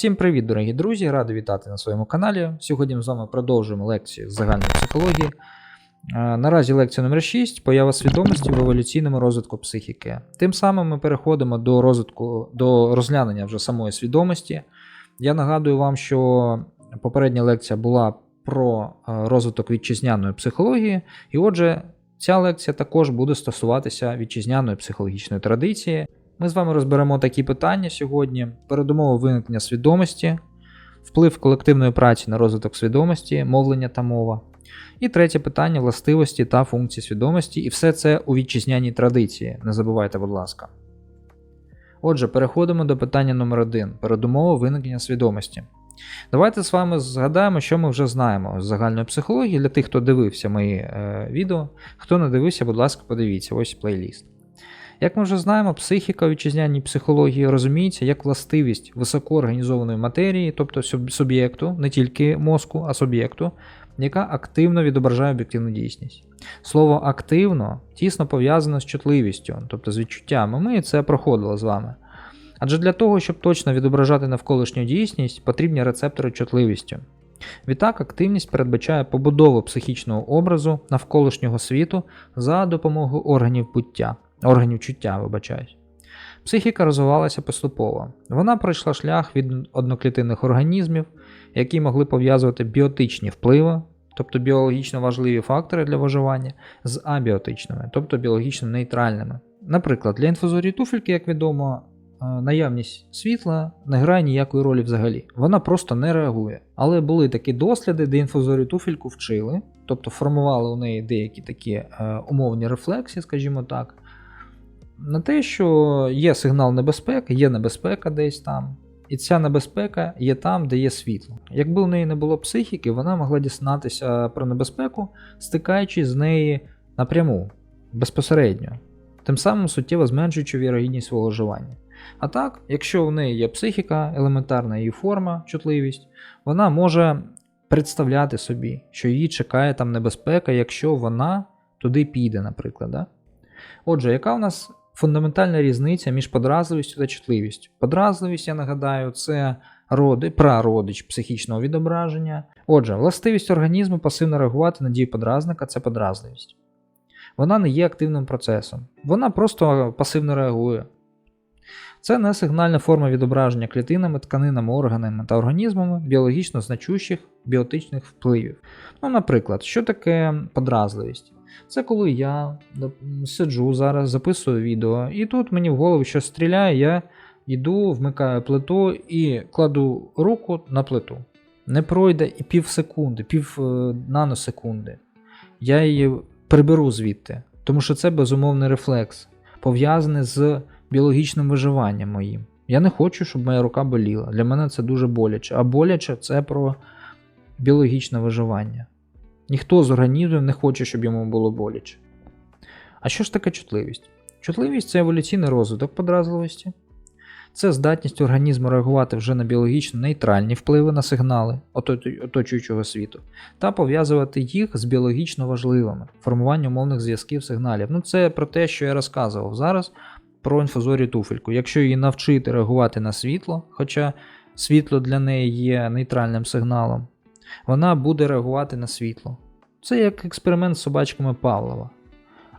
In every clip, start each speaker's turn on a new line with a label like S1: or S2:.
S1: Всім привіт, дорогі друзі! Радий вітати на своєму каналі. Сьогодні ми з вами продовжуємо лекцію з загальної психології. Е, Наразі лекція номер 6 поява свідомості в еволюційному розвитку психіки. Тим самим ми переходимо до розвитку, до розглянення вже самої свідомості. Я нагадую вам, що попередня лекція була про е, розвиток вітчизняної психології, і отже, ця лекція також буде стосуватися вітчизняної психологічної традиції. Ми з вами розберемо такі питання сьогодні: передумови виникнення свідомості, вплив колективної праці на розвиток свідомості, мовлення та мова. І третє питання властивості та функції свідомості, і все це у вітчизняній традиції. Не забувайте, будь ласка. Отже, переходимо до питання номер 1 передумови виникнення свідомості. Давайте з вами згадаємо, що ми вже знаємо з загальної психології для тих, хто дивився мої е, відео. Хто не дивився, будь ласка, подивіться, ось плейліст. Як ми вже знаємо, психіка вітчизняній психології розуміється як властивість високоорганізованої матерії, тобто суб'єкту, не тільки мозку, а суб'єкту, яка активно відображає об'єктивну дійсність. Слово активно тісно пов'язане з чутливістю, тобто з відчуттями. Ми це проходили з вами. Адже для того, щоб точно відображати навколишню дійсність, потрібні рецептори чутливістю. Відтак, активність передбачає побудову психічного образу навколишнього світу за допомогою органів буття, органів чуття, вибачаюсь. Психіка розвивалася поступово. Вона пройшла шлях від одноклітинних організмів, які могли пов'язувати біотичні впливи, тобто біологічно важливі фактори для виживання, з абіотичними, тобто біологічно нейтральними. Наприклад, для інфузорії туфельки, як відомо, е, наявність світла не грає ніякої ролі взагалі. Вона просто не реагує. Але були такі досліди, де інфузорію туфельку вчили, тобто формували у неї деякі такі е, умовні рефлексії, скажімо так, на те, що є сигнал небезпеки, є небезпека десь там. І ця небезпека є там, де є світло. Якби у неї не було психіки, вона могла дізнатися про небезпеку, стикаючись з неї напряму, безпосередньо, тим самим суттєво зменшуючи вірогідність свого вживання. А так, якщо у неї є психіка, елементарна її форма, чутливість, вона може представляти собі, що її чекає там небезпека, якщо вона туди піде, наприклад. Да? Отже, яка у нас фундаментальна різниця між подразливістю та чутливістю? Подразливість, я нагадаю, це роди, прародич психічного відображення. Отже, властивість організму пасивно реагувати на дію подразника це подразливість. Вона не є активним процесом, вона просто пасивно реагує. Це не сигнальна форма відображення клітинами, тканинами, органами та організмами біологічно значущих біотичних впливів. Ну, наприклад, що таке подразливість? Це коли я сиджу зараз, записую відео, і тут мені в голову щось стріляє, я йду, вмикаю плиту і кладу руку на плиту. Не пройде і пів секунди, пів е, наносекунди. Я її приберу звідти, тому що це безумовний рефлекс, пов'язаний з біологічним виживанням моїм. Я не хочу, щоб моя рука боліла. Для мене це дуже боляче. А боляче це про біологічне виживання. Ніхто з організмів не хоче, щоб йому було боляче. А що ж таке чутливість? Чутливість це еволюційний розвиток подразливості. Це здатність організму реагувати вже на біологічно нейтральні впливи на сигнали оточуючого світу та пов'язувати їх з біологічно важливими формування умовних зв'язків сигналів. Ну, це про те, що я розказував зараз про інфузорію туфельку. Якщо її навчити реагувати на світло, хоча світло для неї є нейтральним сигналом, вона буде реагувати на світло. Це як експеримент з собачками Павлова.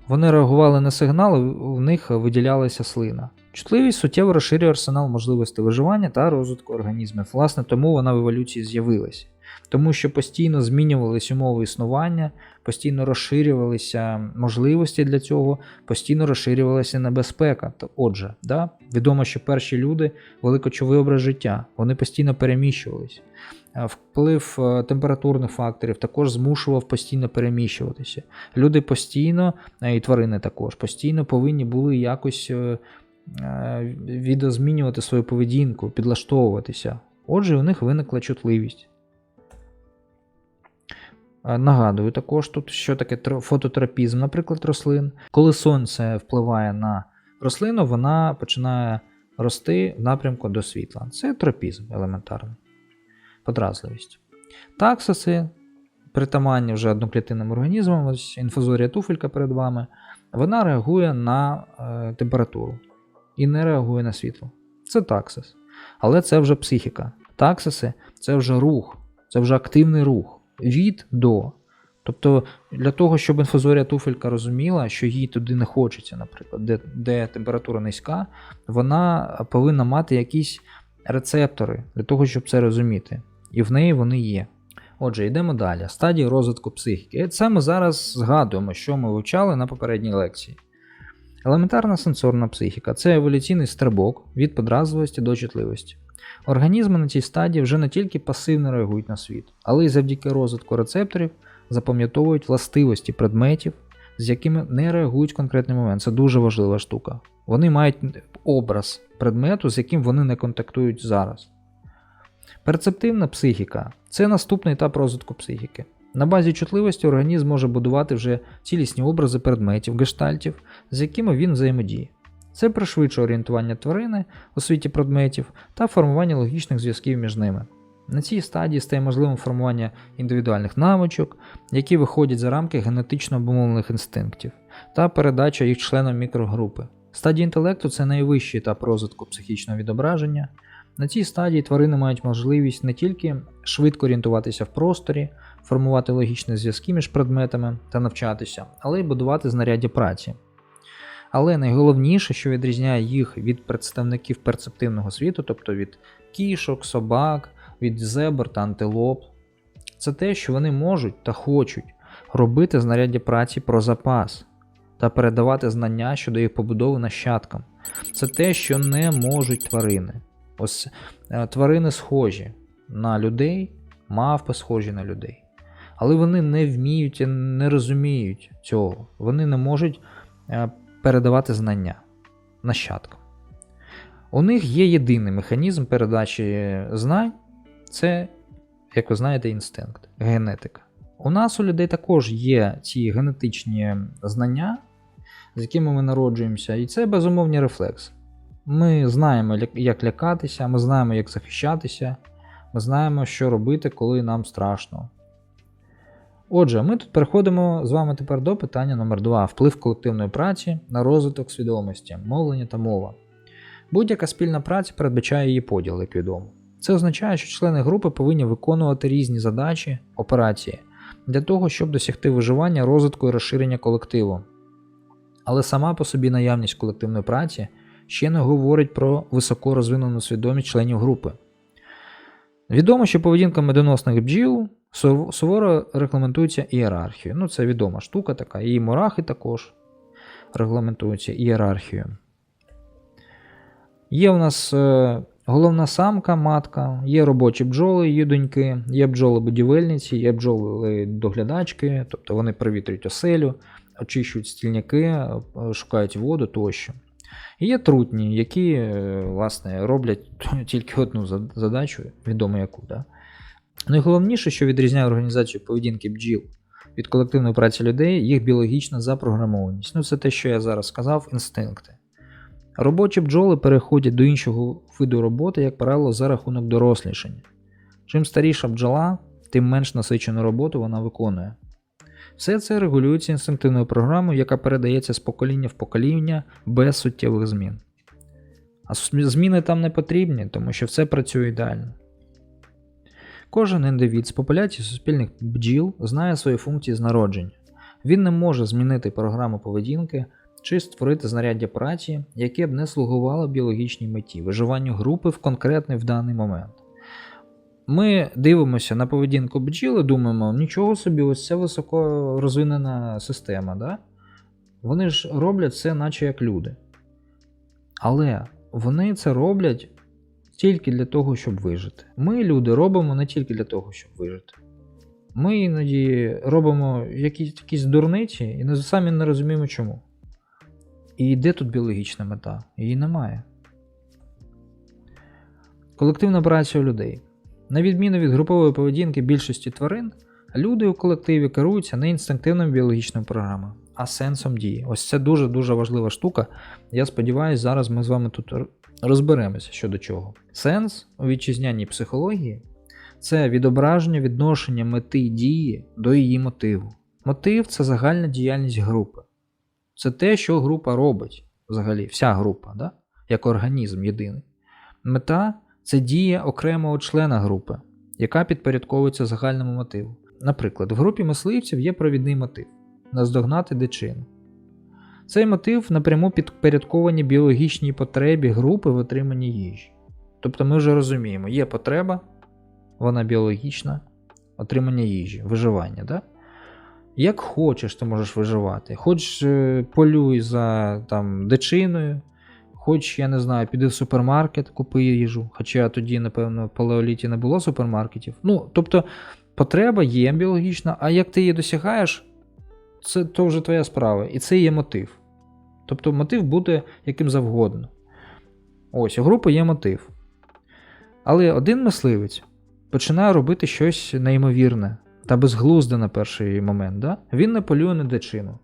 S1: Вони реагували на сигнали, в них виділялася слина. Чутливість суттєво розширює арсенал можливостей виживання та розвитку організмів. Власне, тому вона в еволюції з'явилася. Тому що постійно змінювалися умови існування, постійно розширювалися можливості для цього, постійно розширювалася небезпека. Отже, да, відомо, що перші люди вели кочовий образ життя, вони постійно переміщувалися. Е, Вплив е, температурних факторів також змушував постійно переміщуватися. Люди постійно, е, і тварини також, постійно повинні були якось відозмінювати свою поведінку, підлаштовуватися. Отже, у них виникла чутливість. Нагадую також тут, що таке тро- фототерапізм, наприклад, рослин. Коли сонце впливає на рослину, вона починає рости в напрямку до світла. Це тропізм елементарний подразливість. Таксоси, притаманні вже одноклітинним організмам, ось інфузорія туфелька перед вами, вона реагує на е, температуру і не реагує на світло. Це таксис. Але це вже психіка. Таксиси це вже рух, це вже активний рух. Від до. Тобто для того, щоб інфузорія туфелька розуміла, що їй туди не хочеться, наприклад, де, де температура низька, вона повинна мати якісь рецептори для того, щоб це розуміти. І в неї вони є. Отже, йдемо далі. Стадії розвитку психіки. Це ми зараз згадуємо, що ми вивчали на попередній лекції. Елементарна сенсорна психіка це еволюційний стрибок від подразливості до чутливості. Організми на цій стадії вже не тільки пасивно реагують на світ, але й завдяки розвитку рецепторів запам'ятовують властивості предметів, з якими не реагують в конкретний момент. Це дуже важлива штука. Вони мають образ предмету, з яким вони не контактують зараз. Перцептивна психіка це наступний етап розвитку психіки. На базі чутливості організм може будувати вже цілісні образи предметів, гештальтів, з якими він взаємодіє. Це пришвидшує орієнтування тварини у світі предметів та формування логічних зв'язків між ними. На цій стадії стає можливим формування індивідуальних навичок, які виходять за рамки генетично обумовлених інстинктів, та передача їх членам мікрогрупи. Стадія інтелекту це найвищий етап розвитку психічного відображення. На цій стадії тварини мають можливість не тільки швидко орієнтуватися в просторі, формувати логічні зв'язки між предметами та навчатися, але й будувати знаряддя праці. Але найголовніше, що відрізняє їх від представників перцептивного світу, тобто від кішок, собак, від зебр та антилоп, це те, що вони можуть та хочуть робити знаряддя праці про запас та передавати знання щодо їх побудови нащадкам. Це те, що не можуть тварини. Ось е, тварини схожі на людей, мавпи схожі на людей. Але вони не вміють і не розуміють цього. Вони не можуть е, передавати знання нащадкам. У них є єдиний механізм передачі знань це, як ви знаєте, інстинкт, генетика. У нас у людей також є ці генетичні знання, з якими ми народжуємося, і це безумовні рефлекси. Ми знаємо, як лякатися, ми знаємо, як захищатися, ми знаємо, що робити, коли нам страшно. Отже, ми тут переходимо з вами тепер до питання номер 2 вплив колективної праці на розвиток свідомості, мовлення та мова. Будь-яка спільна праця передбачає її поділ, як відомо. Це означає, що члени групи повинні виконувати різні задачі, операції для того, щоб досягти виживання, розвитку і розширення колективу. Але сама по собі наявність колективної праці ще не говорить про високо розвинену свідомість членів групи. Відомо, що поведінка медоносних бджіл суворо регламентується ієрархією. Ну, це відома штука така, і мурахи також регламентуються ієрархією. Є у нас е, головна самка, матка, є робочі бджоли, її доньки, є бджоли-будівельниці, є бджоли-доглядачки, тобто вони привітрюють оселю, очищують стільняки, е, шукають воду тощо. І є трутні, які е, власне, роблять тільки одну задачу, відомо яку. Да? Найголовніше, що відрізняє організацію поведінки бджіл від колективної праці людей, їх біологічна запрограмованість. Ну, це те, що я зараз сказав, інстинкти. Робочі бджоли переходять до іншого виду роботи, як правило, за рахунок дорослішання. Чим старіша бджола, тим менш насичену роботу вона виконує. Все це регулюється інстинктивною програмою, яка передається з покоління в покоління без суттєвих змін. А зміни там не потрібні, тому що все працює ідеально. Кожен індивід з популяції суспільних бджіл знає свої функції з народження. Він не може змінити програму поведінки чи створити знаряддя праці, яке б не слугувало біологічній меті, виживанню групи в конкретний в даний момент. Ми дивимося на поведінку бджіл і думаємо, нічого собі, ось це високо розвинена система. Да? Вони ж роблять це, наче як люди. Але вони це роблять тільки для того, щоб вижити. Ми, люди, робимо не тільки для того, щоб вижити. Ми іноді робимо якісь якісь дурниці і самі не розуміємо чому. І де тут біологічна мета? Її немає. Колективна праця людей. На відміну від групової поведінки більшості тварин, люди у колективі керуються не інстинктивною біологічною програмою, а сенсом дії. Ось це дуже-дуже важлива штука. Я сподіваюся, зараз ми з вами тут розберемося щодо чого. Сенс у вітчизняній психології це відображення відношення мети дії до її мотиву. Мотив це загальна діяльність групи. Це те, що група робить взагалі, вся група, да? як організм єдиний. Мета це дія окремого члена групи, яка підпорядковується загальному мотиву. Наприклад, в групі мисливців є провідний мотив наздогнати дичину. Цей мотив напряму підпорядковані біологічній потребі групи в отриманні їжі. Тобто ми вже розуміємо, є потреба, вона біологічна, отримання їжі, виживання. Да? Як хочеш, ти можеш виживати. Хоч е, полюй за там, дичиною, хоч, я не знаю, піди в супермаркет, купи їжу. Хоча тоді, напевно, в палеоліті не було супермаркетів. Ну, тобто, потреба є біологічна, а як ти її досягаєш, це то вже твоя справа. І це є мотив. Тобто мотив буде яким завгодно. Ось, у групи є мотив. Але один мисливець починає робити щось неймовірне та безглузде на перший момент. Да? Він не полює на дичину,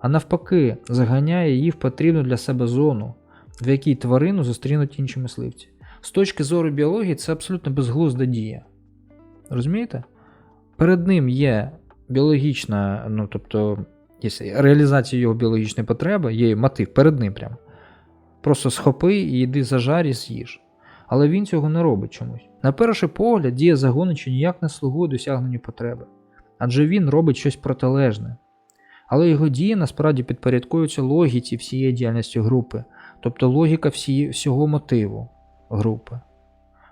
S1: а навпаки, заганяє її в потрібну для себе зону, в якій тварину зустрінуть інші мисливці. З точки зору біології, це абсолютно безглузда дія. Розумієте? Перед ним є біологічна, ну тобто, є реалізація його біологічної потреби, є мотив перед ним прямо. Просто схопи і йди зажар і з'їж. Але він цього не робить чомусь. На перший погляд, дія загонича ніяк не слугує досягненню потреби, адже він робить щось протилежне. Але його дії насправді підпорядкуються логіці всієї діяльності групи, тобто логіка всі, всього мотиву групи.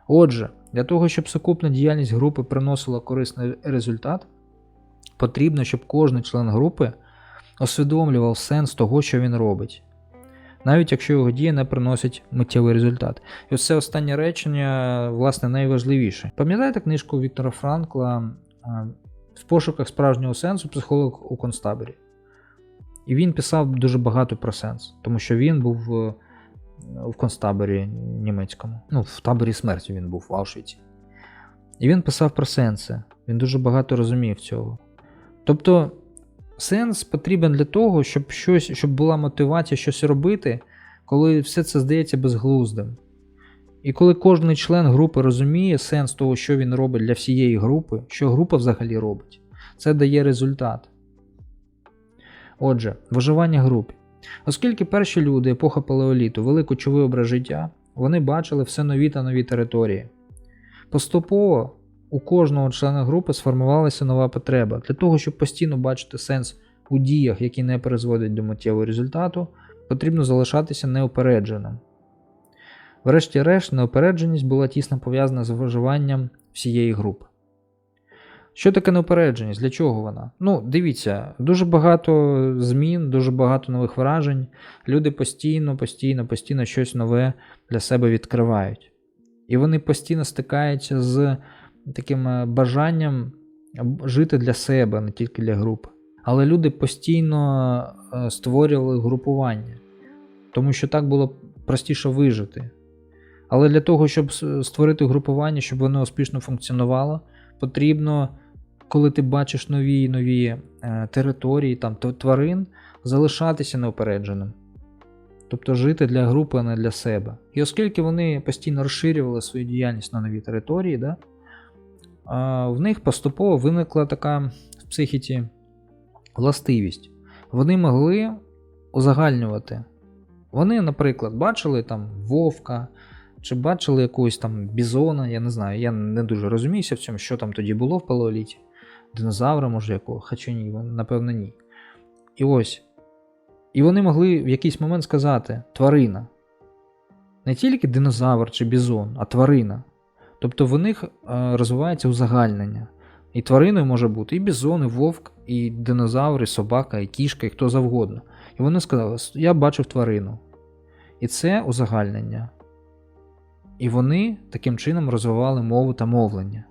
S1: Отже, для того, щоб сукупна діяльність групи приносила корисний результат, потрібно, щоб кожен член групи усвідомлював сенс того, що він робить, навіть якщо його дія не приносить миттєвий результат. І ось це останнє речення, власне, найважливіше. Пам'ятаєте книжку Віктора Франкла в пошуках справжнього сенсу психолог у концтаборі? І він писав дуже багато про сенс, тому що він був е, в концтаборі німецькому. Ну, в таборі смерті він був в Аушвіці. І він писав про сенси. Він дуже багато розумів цього. Тобто, сенс потрібен для того, щоб щось, щоб була мотивація щось робити, коли все це здається безглуздим. І коли кожен член групи розуміє сенс того, що він робить для всієї групи, що група взагалі робить, це дає результат. Отже, виживання групи. Оскільки перші люди епоха палеоліту вели кочовий образ життя, вони бачили все нові та нові території. Поступово у кожного члена групи сформувалася нова потреба. Для того, щоб постійно бачити сенс у діях, які не призводять до миттєвого результату, потрібно залишатися неупередженим. Врешті-решт, неупередженість була тісно пов'язана з виживанням всієї групи. Що таке неупередженість? Для чого вона? Ну, дивіться, дуже багато змін, дуже багато нових вражень. Люди постійно, постійно, постійно щось нове для себе відкривають. І вони постійно стикаються з таким е, бажанням жити для себе, не тільки для групи. Але люди постійно е, створювали групування, тому що так було простіше вижити. Але для того, щоб створити групування, щоб воно успішно функціонувало, потрібно, коли ти бачиш нові і нові е, території, там, тварин, залишатися неупередженим. Тобто жити для групи, а не для себе. І оскільки вони постійно розширювали свою діяльність на нові території, да, в них поступово виникла така в психіці властивість. Вони могли узагальнювати. Вони, наприклад, бачили там вовка, чи бачили якогось там бізона, я не знаю, я не дуже розуміюся в цьому, що там тоді було в палеоліті. Динозавра, може, якого, хоча ні, напевно, ні. І ось. І вони могли в якийсь момент сказати тварина. Не тільки динозавр чи бізон, а тварина. Тобто в них е, розвивається узагальнення. І твариною може бути і бізон, і вовк, і динозавр, і собака, і кішка, і хто завгодно. І вони сказали, я бачив тварину. І це узагальнення. І вони таким чином розвивали мову та мовлення.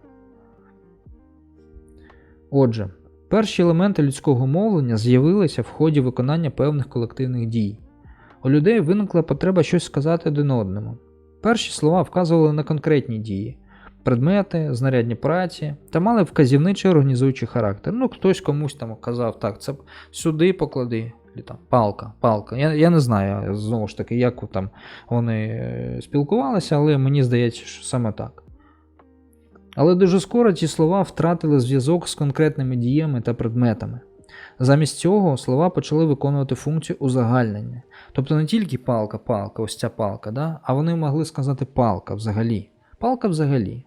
S1: Отже, перші елементи людського мовлення з'явилися в ході виконання певних колективних дій. У людей виникла потреба щось сказати один одному. Перші слова вказували на конкретні дії, предмети, знарядні праці та мали вказівничий організуючий характер. Ну, хтось комусь там казав, так, це сюди поклади, там, палка, палка. Я я не знаю, знову ж таки, як там вони е, спілкувалися, але мені здається, що саме так. Але дуже скоро ці слова втратили зв'язок з конкретними діями та предметами. Замість цього слова почали виконувати функцію узагальнення. Тобто не тільки палка, палка, ось ця палка, да? а вони могли сказати палка взагалі. Палка взагалі.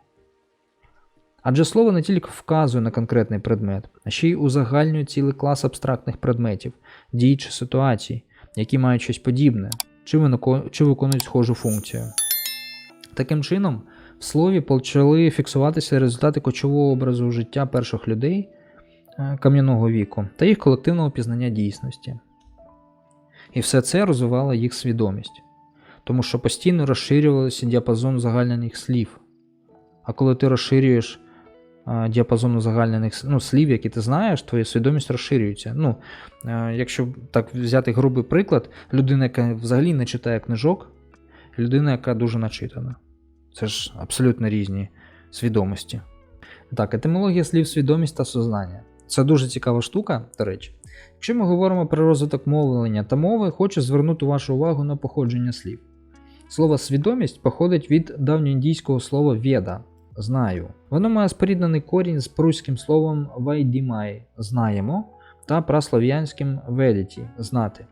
S1: Адже слово не тільки вказує на конкретний предмет, а ще й узагальнює цілий клас абстрактних предметів, дій чи ситуацій, які мають щось подібне, чи, виконують схожу функцію. Таким чином, в слові почали фіксуватися результати кочового образу життя перших людей е, кам'яного віку та їх колективного пізнання дійсності. І все це розвивало їх свідомість, тому що постійно розширювався діапазон узагальнених слів. А коли ти розширюєш діапазон узагальнених с- ну, слів, які ти знаєш, твоя свідомість розширюється. Ну, е, якщо так взяти грубий приклад, людина, яка взагалі не читає книжок, людина, яка дуже начитана. Це ж абсолютно різні свідомості. Так, етимологія слів свідомість та сознання. Це дуже цікава штука, до речі. Якщо ми говоримо про розвиток мовлення та мови, хочу звернути вашу увагу на походження слів. Слово свідомість походить від давньоіндійського слова веда знаю. Воно має споріднений корінь з пруським словом вайдімай знаємо та праслов'янським ведеті знати.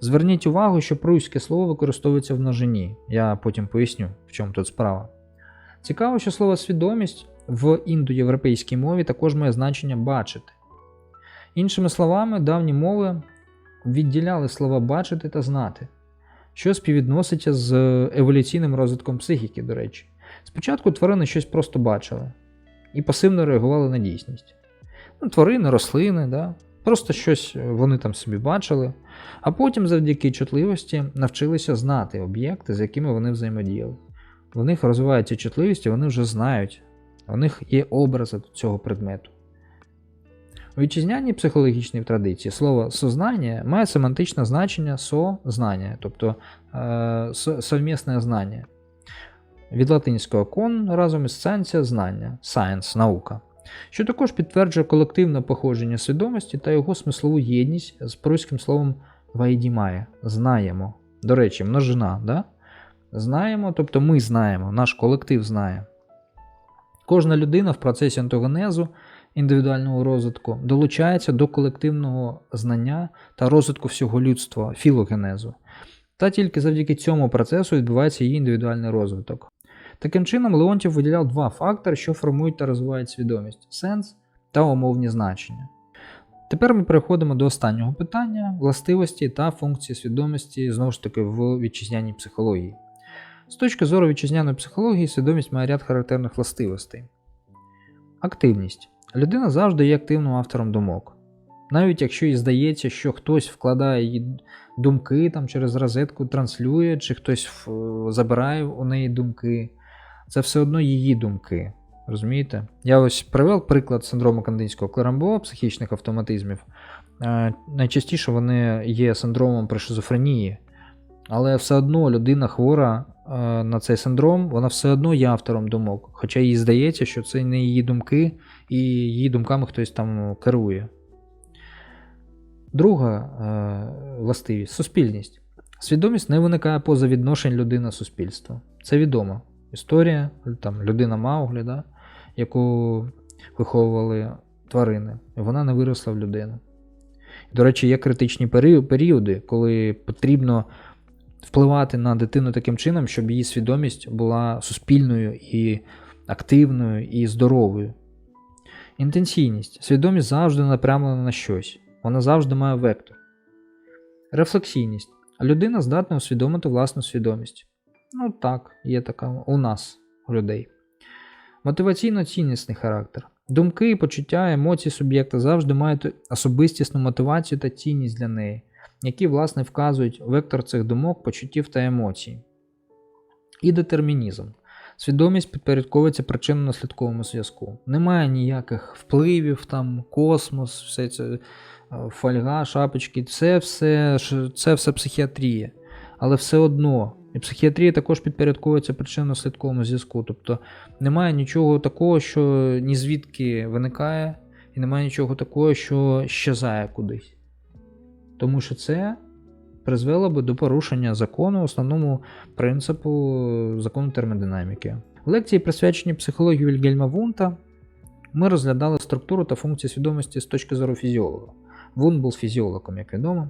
S1: Зверніть увагу, що пруське слово використовується в множині. Я потім поясню, в чому тут справа. Цікаво, що слово свідомість в індоєвропейській мові також має значення бачити. Іншими словами, давні мови відділяли слова бачити та знати, що співвідноситься з еволюційним розвитком психіки, до речі. Спочатку тварини щось просто бачили і пасивно реагували на дійсність. Ну, тварини, рослини, да? Просто щось вони там собі бачили, а потім завдяки чутливості навчилися знати об'єкти, з якими вони взаємодіяли. В них розвивається чутливість, і вони вже знають, у них є образи цього предмету. У вітчизняній психологічній традиції слово сознання має семантичне значення сознання, тобто е, совмісне знання. Від латинського кон разом із сенсія знання, science, наука, що також підтверджує колективне походження свідомості та його смислову єдність з пруським словом вайдімає знаємо. До речі, множина, да? знаємо, тобто ми знаємо, наш колектив знає. Кожна людина в процесі антогенезу індивідуального розвитку долучається до колективного знання та розвитку всього людства, філогенезу. Та тільки завдяки цьому процесу відбувається її індивідуальний розвиток. Таким чином, Леонтів виділяв два фактори, що формують та розвивають свідомість сенс та умовні значення. Тепер ми переходимо до останнього питання властивості та функції свідомості знову ж таки в вітчизняній психології. З точки зору вітчизняної психології, свідомість має ряд характерних властивостей. Активність. Людина завжди є активним автором думок. Навіть якщо їй здається, що хтось вкладає її думки там, через розетку, транслює, чи хтось забирає у неї думки, це все одно її думки. Розумієте? Я ось привел приклад синдрому кандинського клерамбо, психічних автоматизмів. Е, Найчастіше вони є синдромом при шизофренії, але все одно людина хвора е, на цей синдром, вона все одно є автором думок. Хоча їй здається, що це не її думки, і її думками хтось там керує. Друга е, властивість суспільність. Свідомість не виникає поза відношень людини суспільства. Це відомо. Історія, там, людина Мауглі, да, яку виховували тварини, і вона не виросла в людину. До речі, є критичні періоди, коли потрібно впливати на дитину таким чином, щоб її свідомість була суспільною і активною і здоровою. Інтенційність. Свідомість завжди напрямлена на щось. Вона завжди має вектор. Рефлексійність. Людина здатна усвідомити власну свідомість. Ну так, є така у нас, у людей. Мотиваційно-ціннісний характер. Думки, почуття, емоції суб'єкта завжди мають особистісну мотивацію та цінність для неї, які, власне, вказують вектор цих думок, почуттів та емоцій. І детермінізм. Свідомість підпорядковується причинно-наслідковому зв'язку. Немає ніяких впливів, там, космос, все це е, фольга, шапочки, це все, це все психіатрія. Але все одно, і психіатрія також підпорядковується причинно-наслідковому зв'язку. Тобто немає нічого такого, що ні звідки виникає, і немає нічого такого, що щезає кудись. Тому що це призвело би до порушення закону, основному принципу закону термодинаміки. В лекції, присвяченій психології Вільгельма Вунта, ми розглядали структуру та функції свідомості з точки зору фізіолога. Вун був фізіологом, як відомо.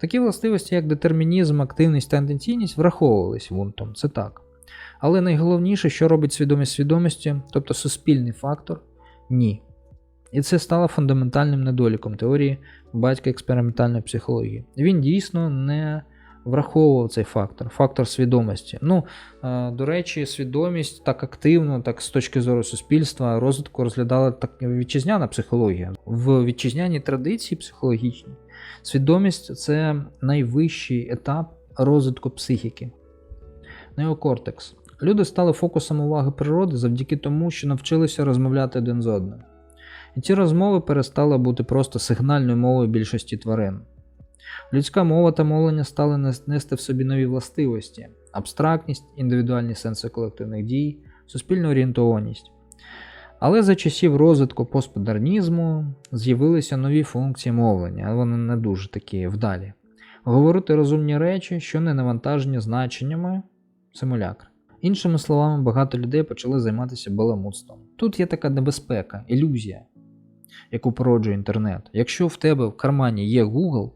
S1: Такі властивості, як детермінізм, активність та інтенційність, враховувались Вунтом. Це так. Але найголовніше, що робить свідомість свідомості, тобто суспільний фактор, ні. І це стало фундаментальним недоліком теорії батька експериментальної психології. Він дійсно не враховував цей фактор, фактор свідомості. Ну, е, до речі, свідомість так активно, так з точки зору суспільства, розвитку розглядала так вітчизняна психологія. В вітчизняній традиції психологічній свідомість це найвищий етап розвитку психіки. Неокортекс. Люди стали фокусом уваги природи завдяки тому, що навчилися розмовляти один з одним. І ці розмови перестали бути просто сигнальною мовою більшості тварин. Людська мова та мовлення стали нести в собі нові властивості: абстрактність, індивідуальні сенси колективних дій, суспільну орієнтованість. Але за часів розвитку постмодернізму з'явилися нові функції мовлення, але вони не дуже такі вдалі. Говорити розумні речі, що не навантажені значеннями симулякр. Іншими словами, багато людей почали займатися баламутством. Тут є така небезпека, ілюзія, яку породжує інтернет. Якщо в тебе в кармані є Google,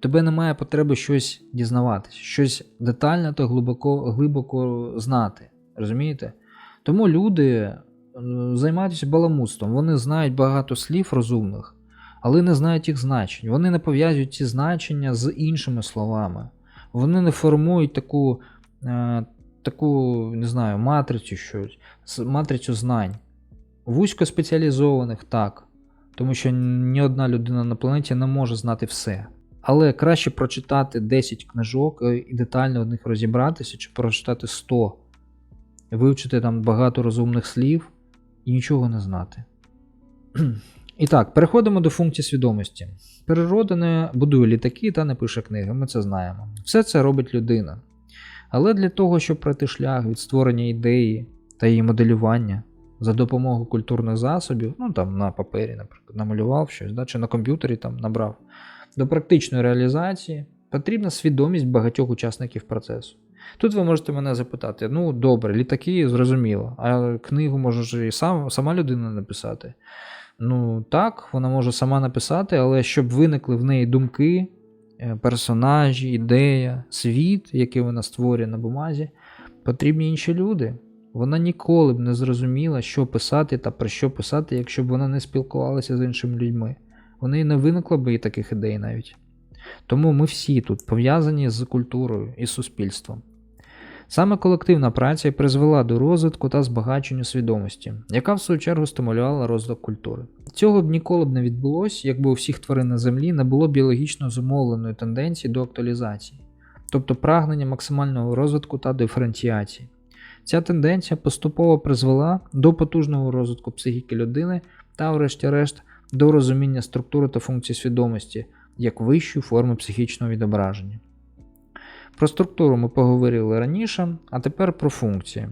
S1: тебе немає потреби щось дізнаватися, щось детально та глибоко, глибоко знати. Розумієте? Тому люди займаються баламутством. Вони знають багато слів розумних, але не знають їх значень. Вони не пов'язують ці значення з іншими словами. Вони не формують таку, е, таку не знаю, матрицю щось, матрицю знань. Вузькоспеціалізованих так. Тому що ні одна людина на планеті не може знати все. Але краще прочитати 10 книжок е, і детально в них розібратися, чи прочитати 100, вивчити там багато розумних слів і нічого не знати. І так, переходимо до функцій свідомості. Природа не будує літаки та не пише книги, ми це знаємо. Все це робить людина. Але для того, щоб пройти шлях від створення ідеї та її моделювання за допомогою культурних засобів, ну там на папері, наприклад, намалював щось, да, чи на комп'ютері там набрав, до практичної реалізації потрібна свідомість багатьох учасників процесу. Тут ви можете мене запитати: ну добре, літаки зрозуміло, а книгу може ж і сам, сама людина написати. Ну так, вона може сама написати, але щоб виникли в неї думки, е, персонажі, ідея, світ, який вона створює на бумазі, потрібні інші люди. Вона ніколи б не зрозуміла, що писати та про що писати, якщо б вона не спілкувалася з іншими людьми. У неї не виникло б і таких ідей навіть. Тому ми всі тут пов'язані з культурою і суспільством. Саме колективна праця призвела до розвитку та збагачення свідомості, яка в свою чергу стимулювала розвиток культури. Цього б ніколи б не відбулося, якби у всіх тварин на землі не було біологічно зумовленої тенденції до актуалізації, тобто прагнення максимального розвитку та диференціації. Ця тенденція поступово призвела до потужного розвитку психіки людини та, врешті-решт, до розуміння структури та функцій свідомості як вищої форми психічного відображення. Про структуру ми поговорили раніше, а тепер про функції.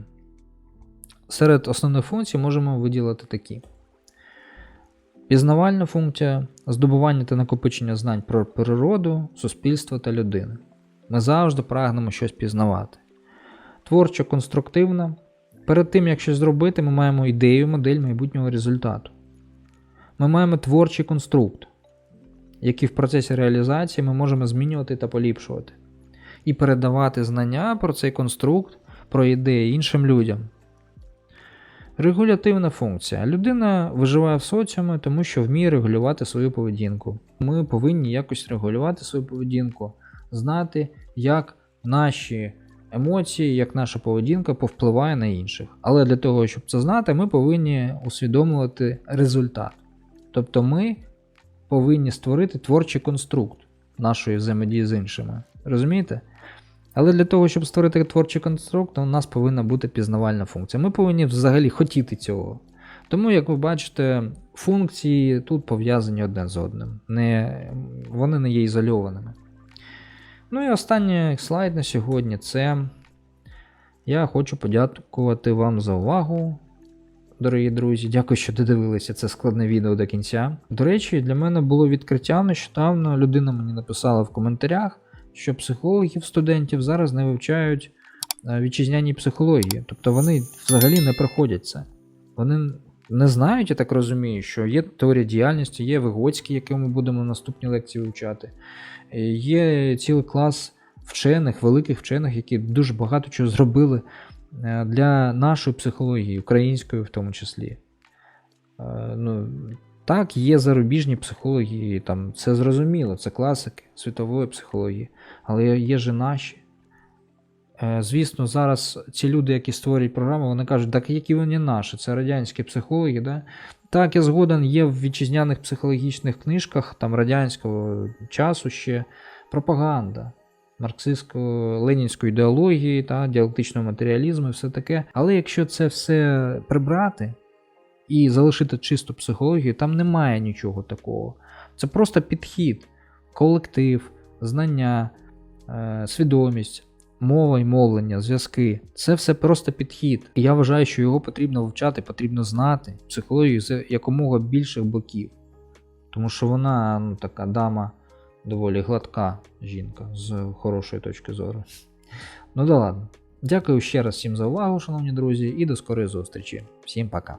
S1: Серед основних функцій можемо виділити такі: пізнавальна функція, здобування та накопичення знань про природу, суспільство та людину. Ми завжди прагнемо щось пізнавати. Творчо-конструктивна. Перед тим, як щось зробити, ми маємо ідею, модель майбутнього результату. Ми маємо творчий конструкт, який в процесі реалізації ми можемо змінювати та поліпшувати і передавати знання про цей конструкт, про ідеї іншим людям. Регулятивна функція. Людина виживає в соціумі, тому що вміє регулювати свою поведінку. Ми повинні якось регулювати свою поведінку, знати, як наші емоції, як наша поведінка повпливає на інших. Але для того, щоб це знати, ми повинні усвідомлювати результат. Тобто ми повинні створити творчий конструкт нашої взаємодії з іншими. Розумієте? Але для того, щоб створити творчий конструкт, у нас повинна бути пізнавальна функція. Ми повинні взагалі хотіти цього. Тому, як ви бачите, функції тут пов'язані одне з одним. Не, вони не є ізольованими. Ну і останній слайд на сьогодні це. Я хочу подякувати вам за увагу, дорогі друзі. Дякую, що додивилися це складне відео до кінця. До речі, для мене було відкриття нещодавно. Людина мені написала в коментарях, що психологів студентів зараз не вивчають е, вітчизняній психології. Тобто вони взагалі не проходять це. Вони не знають, я так розумію, що є теорія діяльності, є Вигоцький, який ми будемо в наступній лекції вивчати. Е, Є цілий клас вчених, великих вчених, які дуже багато чого зробили для нашої психології, української в тому числі. Е, Ну, так, є зарубіжні психології, там, це зрозуміло, це класики світової психології, але є ж і наші. Е, Звісно, зараз ці люди, які створюють програму, вони кажуть, так які вони наші, це радянські психологи. Да? Так, я згоден, є в вітчизняних психологічних книжках там, радянського часу ще пропаганда марксистсько-ленінської ідеології та діалектичного матеріалізму і все таке. Але якщо це все прибрати і залишити чисту психологію, там немає нічого такого. Це просто підхід, колектив, знання, е, свідомість. Мова і мовлення, зв'язки це все просто підхід. І я вважаю, що його потрібно вивчати, потрібно знати психологію з якомога більших боків. Тому що вона ну, така дама доволі гладка жінка з хорошої точки зору. Ну да ладно. Дякую ще раз всім за увагу, шановні друзі, і до скорої зустрічі. Всім пока.